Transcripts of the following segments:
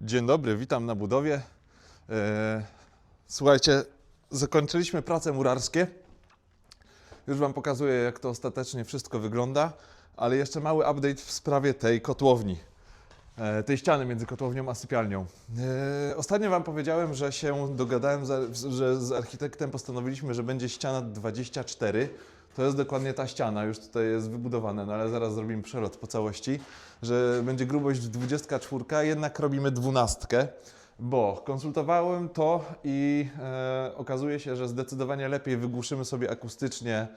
Dzień dobry, witam na budowie. E, Słuchajcie, zakończyliśmy prace murarskie. Już Wam pokazuję, jak to ostatecznie wszystko wygląda, ale jeszcze mały update w sprawie tej kotłowni, e, tej ściany między kotłownią a sypialnią. E, Ostatnio Wam powiedziałem, że się dogadałem, że z architektem postanowiliśmy, że będzie ściana 24. To jest dokładnie ta ściana, już tutaj jest wybudowana, no ale zaraz zrobimy przelot po całości, że będzie grubość 24, jednak robimy 12, bo konsultowałem to i e, okazuje się, że zdecydowanie lepiej wygłuszymy sobie akustycznie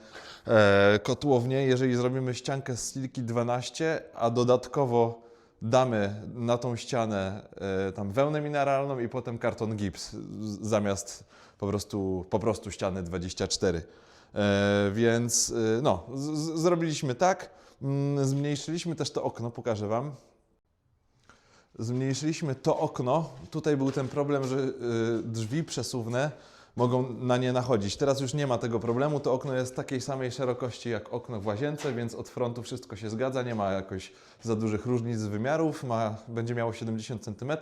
e, kotłownię, jeżeli zrobimy ściankę z silki 12, a dodatkowo damy na tą ścianę e, tam wełnę mineralną i potem karton gips zamiast po prostu, po prostu ściany 24. E, więc e, no, zrobiliśmy tak. Mm, Zmniejszyliśmy też to okno, pokażę Wam. Zmniejszyliśmy to okno. Tutaj był ten problem, że y, drzwi przesuwne mogą na nie nachodzić. Teraz już nie ma tego problemu. To okno jest takiej samej szerokości jak okno w łazience, więc od frontu wszystko się zgadza. Nie ma jakoś za dużych różnic wymiarów. Ma, będzie miało 70 cm.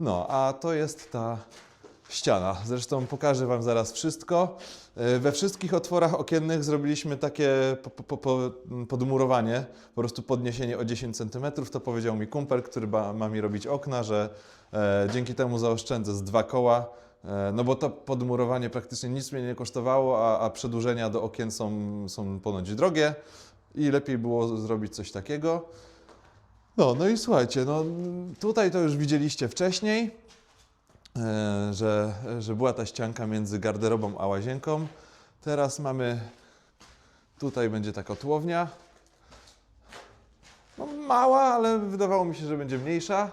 No, a to jest ta ściana. Zresztą pokażę Wam zaraz wszystko. E, We wszystkich otworach okiennych zrobiliśmy takie po, po, po, podmurowanie, po prostu podniesienie o 10 cm. To powiedział mi kumpel, który ba, ma mi robić okna, że e, dzięki temu zaoszczędzę z dwa koła. E, no bo to podmurowanie praktycznie nic mnie nie kosztowało, a, a przedłużenia do okien są, są ponoć drogie i lepiej było zrobić coś takiego. No, no i słuchajcie, no tutaj to już widzieliście wcześniej że, że była ta ścianka między garderobą a łazienką. Teraz mamy, tutaj będzie ta kotłownia. No, mała, ale wydawało mi się, że będzie mniejsza.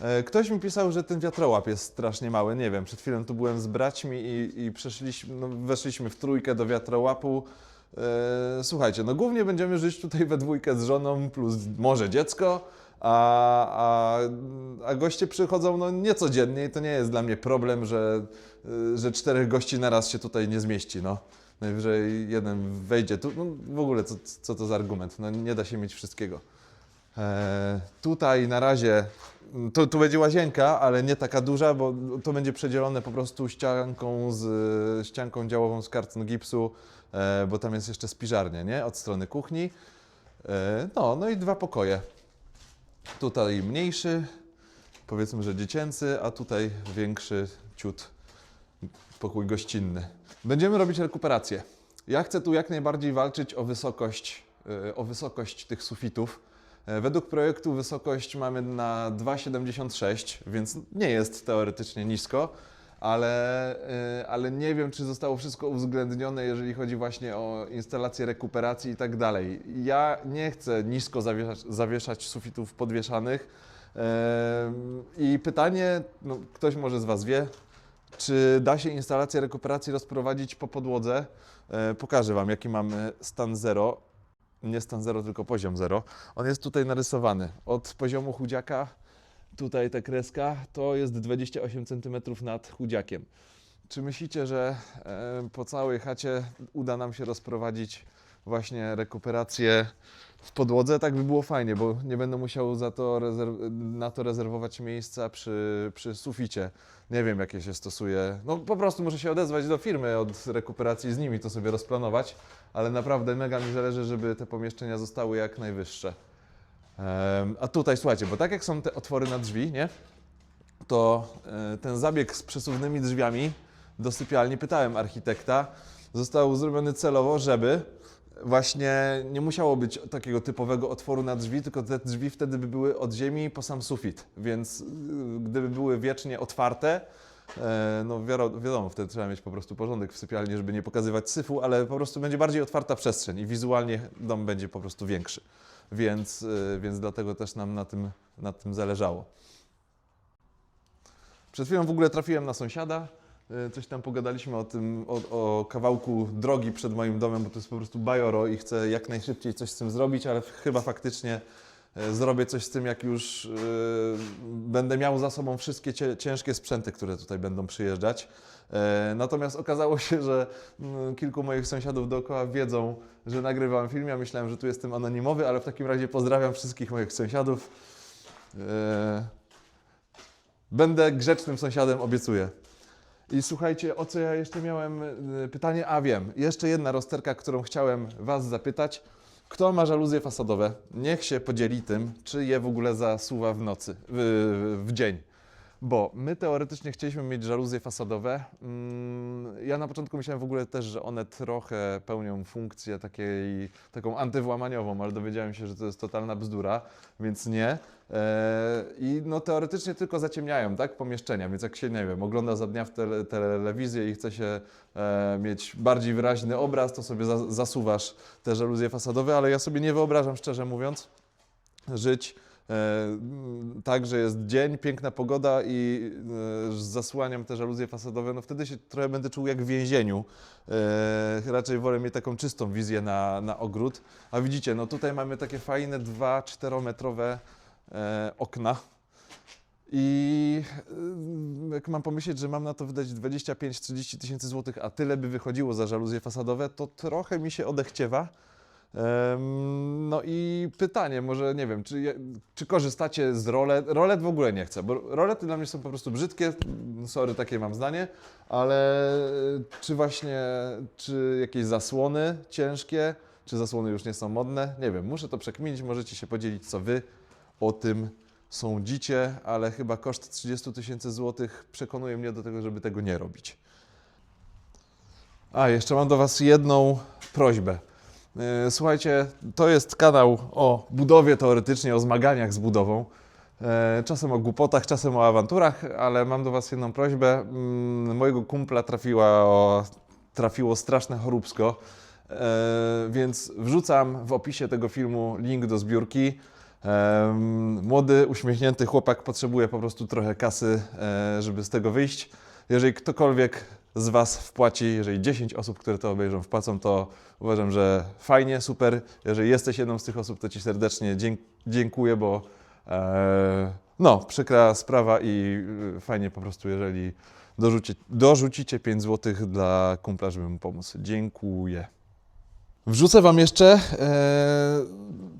E, Ktoś mi pisał, że ten wiatrołap jest strasznie mały. Nie wiem, przed chwilą tu byłem z braćmi i, i przeszliśmy, no, weszliśmy w trójkę do wiatrołapu. E, Słuchajcie, no głównie będziemy żyć tutaj we dwójkę z żoną plus może dziecko, a, a, a goście przychodzą no, niecodziennie i to nie jest dla mnie problem, że, y, że czterech gości naraz się tutaj nie zmieści. No. Najwyżej jeden wejdzie tu. No, w ogóle co, co to za argument? No, nie da się mieć wszystkiego. E, tutaj na razie tu, tu będzie łazienka, ale nie taka duża, bo to będzie przedzielone po prostu ścianką, z, ścianką działową z karton gipsu, e, bo tam jest jeszcze spiżarnia, nie? Od strony kuchni. E, no, no i dwa pokoje. Tutaj mniejszy, powiedzmy, że dziecięcy, a tutaj większy ciut pokój gościnny. Będziemy robić rekuperację. Ja chcę tu jak najbardziej walczyć o wysokość, e, o wysokość tych sufitów. E, Według projektu wysokość mamy na 2,76, więc nie jest teoretycznie nisko, ale, e, ale nie wiem, czy zostało wszystko uwzględnione, jeżeli chodzi właśnie o instalację rekuperacji i tak dalej. Ja nie chcę nisko zawieszać, zawieszać sufitów podwieszanych. Em, I pytanie, no, ktoś może z Was wie, czy da się instalację rekuperacji rozprowadzić po podłodze? E, pokażę Wam, jaki mamy stan 0. Nie stan 0, tylko poziom 0. On jest tutaj narysowany. Od poziomu chudziaka, tutaj ta kreska, to jest 28 cm nad chudziakiem. Czy myślicie, że po całej chacie uda nam się rozprowadzić właśnie rekuperację w podłodze? Tak by było fajnie, bo nie będę musiał za to na to rezerwować miejsca przy, przy suficie. Nie wiem, jakie się stosuje. No po prostu muszę się odezwać do firmy od rekuperacji z nimi, to sobie rozplanować, ale naprawdę mega mi zależy, żeby te pomieszczenia zostały jak najwyższe. Em, a tutaj słuchajcie, bo tak jak są te otwory na drzwi, nie? To e, ten zabieg z przesuwnymi drzwiami do sypialni, pytałem architekta, został zrobiony celowo, żeby właśnie nie musiało być takiego typowego otworu na drzwi, tylko te drzwi wtedy by były od ziemi po sam sufit, więc y, gdyby były wiecznie otwarte, e, no wiadomo, wtedy trzeba mieć po prostu porządek w sypialni, żeby nie pokazywać syfu, ale po prostu będzie bardziej otwarta przestrzeń i wizualnie dom będzie po prostu większy. Więc, y, więc dlatego też nam na tym, na tym zależało. Przed chwilą w ogóle trafiłem na sąsiada. Y, Coś tam pogadaliśmy o tym, o, o kawałku drogi przed moim domem, bo to jest po prostu bajoro i chcę jak najszybciej coś z tym zrobić, ale chyba faktycznie y, zrobię coś z tym, jak już y, będę miał za sobą wszystkie ciężkie sprzęty, które tutaj będą przyjeżdżać. E, Natomiast okazało się, że mm, kilku moich sąsiadów dookoła wiedzą, że nagrywam film. Ja myślałem, że tu jestem anonimowy, ale w takim razie pozdrawiam wszystkich moich sąsiadów. E, Będę grzecznym sąsiadem, obiecuję. I słuchajcie, o co ja jeszcze miałem y, pytanie? A wiem, jeszcze jedna rozterka, którą chciałem Was zapytać. Kto ma żaluzje fasadowe? Niech się podzieli tym, czy je w ogóle zasuwa w nocy, w, w dzień. Bo my teoretycznie chcieliśmy mieć żaluzje fasadowe. Mm, Ja na początku myślałem w ogóle też, że one trochę pełnią funkcję takiej, taką antywłamaniową, ale dowiedziałem się, że to jest totalna bzdura, więc nie. E, I no teoretycznie tylko zaciemniają, tak, pomieszczenia, więc jak się, nie wiem, ogląda za dnia w tele, telewizję i chce się e, mieć bardziej wyraźny obraz, to sobie za, zasuwasz te żaluzje fasadowe, ale ja sobie nie wyobrażam, szczerze mówiąc, żyć e, m, tak, że jest dzień, piękna pogoda i e, zasłaniam te żaluzje fasadowe, no wtedy się trochę będę czuł jak w więzieniu. E, raczej wolę mieć taką czystą wizję na, na ogród. A widzicie, no tutaj mamy takie fajne 2-4 metrowe e, okna. I jak mam pomyśleć, że mam na to wydać 25-30 tysięcy złotych, a tyle by wychodziło za żaluzje fasadowe, to trochę mi się odechciewa. No i pytanie, może nie wiem, czy, czy korzystacie z rolet? Rolet w ogóle nie chcę, bo rolety dla mnie są po prostu brzydkie, sorry, takie mam zdanie, ale czy właśnie, czy jakieś zasłony ciężkie, czy zasłony już nie są modne? Nie wiem, muszę to przekminić, możecie się podzielić, co wy o tym sądzicie, ale chyba koszt 30 tysięcy złotych przekonuje mnie do tego, żeby tego nie robić. A, jeszcze mam do Was jedną prośbę. E, Słuchajcie, to jest kanał o budowie teoretycznie, o zmaganiach z budową. E, Czasem o głupotach, czasem o awanturach, ale mam do Was jedną prośbę. Mm, Mojego kumpla trafiła o, trafiło straszne choróbsko, e, więc wrzucam w opisie tego filmu link do zbiórki. Młody, uśmiechnięty chłopak potrzebuje po prostu trochę kasy, żeby z tego wyjść. Jeżeli ktokolwiek z Was wpłaci, jeżeli 10 osób, które to obejrzą, wpłacą, to uważam, że fajnie, super. Jeżeli jesteś jedną z tych osób, to Ci serdecznie dzięk- dziękuję, bo e, no, przykra sprawa i y, fajnie po prostu, jeżeli dorzuci, dorzucicie 5 zł dla kumpla, żeby mu pomóc. Dziękuję. Wrzucę Wam jeszcze e,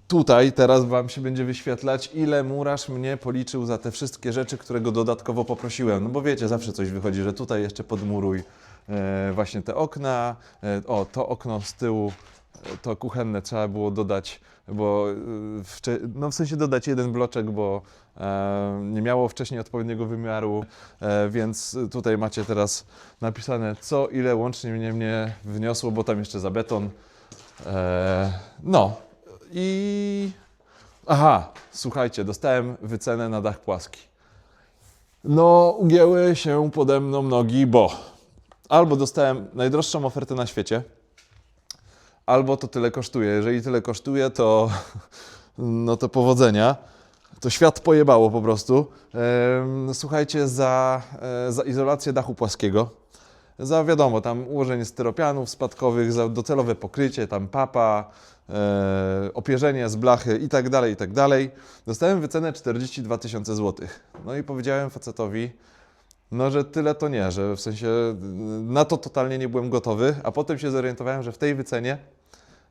tutaj, teraz Wam się będzie wyświetlać, ile murarz mnie policzył za te wszystkie rzeczy, które go dodatkowo poprosiłem. No bo wiecie, zawsze coś wychodzi, że tutaj jeszcze podmuruj e, właśnie te okna. E, o, to okno z tyłu, to kuchenne trzeba było dodać, bo wcze- no w sensie dodać jeden bloczek, bo nie miało wcześniej odpowiedniego wymiaru, więc tutaj macie teraz napisane, co ile łącznie mnie, mnie wniosło, bo tam jeszcze za beton. E, no i aha, słuchajcie, dostałem wycenę na dach płaski. No, ugięły się pode mną nogi, bo albo dostałem najdroższą ofertę na świecie, albo to tyle kosztuje. Jeżeli tyle kosztuje, to no to powodzenia. To świat pojebało po prostu. Słuchajcie, za, e, za izolację dachu płaskiego, za wiadomo, tam ułożenie styropianów spadkowych, za docelowe pokrycie, tam papa, e, opierzenie z blachy i tak dalej, i tak dalej. Dostałem wycenę 42 tysiące złotych. No i powiedziałem facetowi, no, że tyle to nie, że w sensie y, na to totalnie nie byłem gotowy, a potem się zorientowałem, że w tej wycenie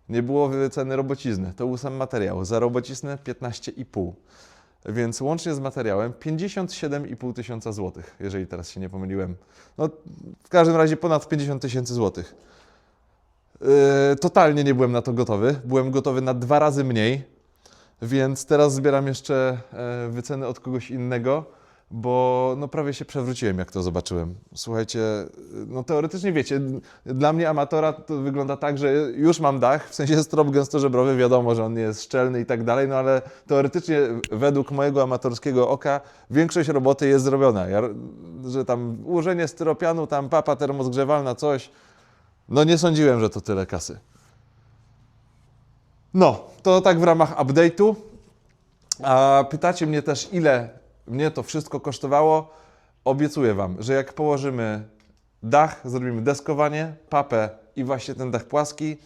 nie było wyceny robocizny. To był sam materiał. Za robociznę 15,5. Więc łącznie z materiałem 57,5 tysiąca złotych, jeżeli teraz się nie pomyliłem. No, w każdym razie ponad 50 tysięcy złotych. Yy, totalnie nie byłem na to gotowy. Byłem gotowy na dwa razy mniej, więc teraz zbieram jeszcze e, wyceny od kogoś innego, bo no prawie się przewróciłem, jak to zobaczyłem. Słuchajcie, no teoretycznie wiecie, dla mnie amatora to wygląda tak, że już mam dach, w sensie strop gęstożebrowy, wiadomo, że on nie jest szczelny i tak dalej, no ale teoretycznie według mojego amatorskiego oka większość roboty jest zrobiona. Ja, że tam ułożenie styropianu, tam papa termozgrzewalna, coś, no nie sądziłem, że to tyle kasy. No, to tak w ramach update'u. A pytacie mnie też, ile mnie to wszystko kosztowało. Obiecuję Wam, że jak położymy dach, zrobimy deskowanie, papę i właśnie ten dach płaski,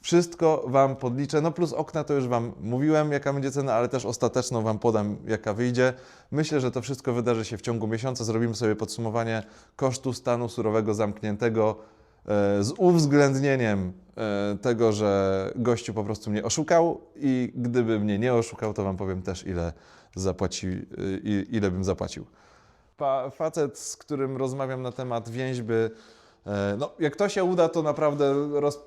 wszystko Wam podliczę. No plus okna to już Wam mówiłem, jaka będzie cena, ale też ostateczną Wam podam, jaka wyjdzie. Myślę, że to wszystko wydarzy się w ciągu miesiąca. Zrobimy sobie podsumowanie kosztu stanu surowego zamkniętego z uwzględnieniem e, tego, że gościu po prostu mnie oszukał i gdyby mnie nie oszukał, to Wam powiem też, ile zapłaci, ile bym zapłacił. facet, z którym rozmawiam na temat więźby. E, No, jak to się uda, to naprawdę roz...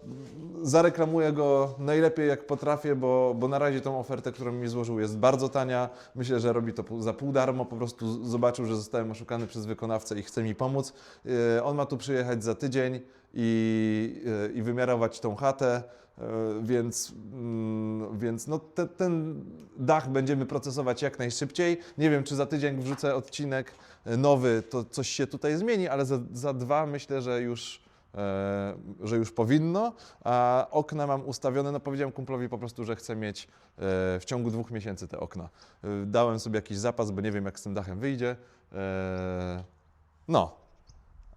zareklamuję go najlepiej jak potrafię, bo, bo na razie tą ofertę, którą mi złożył jest bardzo tania. Myślę, że robi to za pół darmo, po prostu zobaczył, że zostałem oszukany przez wykonawcę i chce mi pomóc. E, On ma tu przyjechać za tydzień i, e, i wymiarować tą chatę. E, Więc, mm, więc no te, ten dach będziemy procesować jak najszybciej. Nie wiem, czy za tydzień wrzucę odcinek nowy, to coś się tutaj zmieni, ale za, za dwa myślę, że już, e, że już powinno. A okna mam ustawione, no powiedziałem kumplowi po prostu, że chcę mieć e, w ciągu dwóch miesięcy te okna. Dałem sobie jakiś zapas, bo nie wiem jak z tym dachem wyjdzie. No,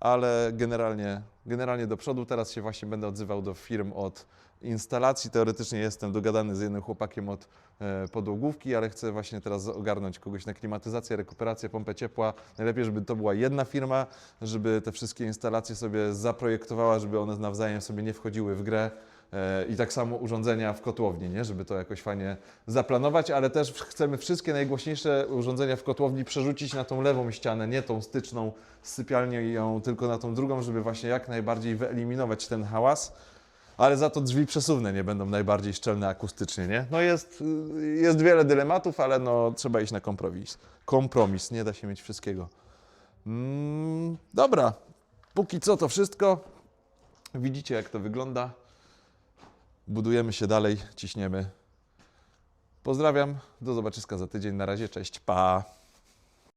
ale generalnie, generalnie do przodu. Teraz się właśnie będę odzywał do firm od instalacji. Teoretycznie jestem dogadany z jednym chłopakiem od e, podłogówki, ale chcę właśnie teraz ogarnąć kogoś na klimatyzację, rekuperację, pompę ciepła. Najlepiej, żeby to była jedna firma, żeby te wszystkie instalacje sobie zaprojektowała, żeby one nawzajem sobie nie wchodziły w grę. E, I tak samo urządzenia w kotłowni, nie? żeby to jakoś fajnie zaplanować, ale też chcemy wszystkie najgłośniejsze urządzenia w kotłowni przerzucić na tą lewą ścianę, nie tą styczną z sypialnią, tylko na tą drugą, żeby właśnie jak najbardziej wyeliminować ten hałas. Ale za to drzwi przesuwne nie będą najbardziej szczelne akustycznie, nie? No jest, y, jest wiele dylematów, ale no trzeba iść na kompromis. Kompromis, nie da się mieć wszystkiego. Mm, dobra, póki co to wszystko. Widzicie jak to wygląda. Budujemy się dalej, ciśniemy. Pozdrawiam, do zobaczyska za tydzień. Na razie, cześć, pa!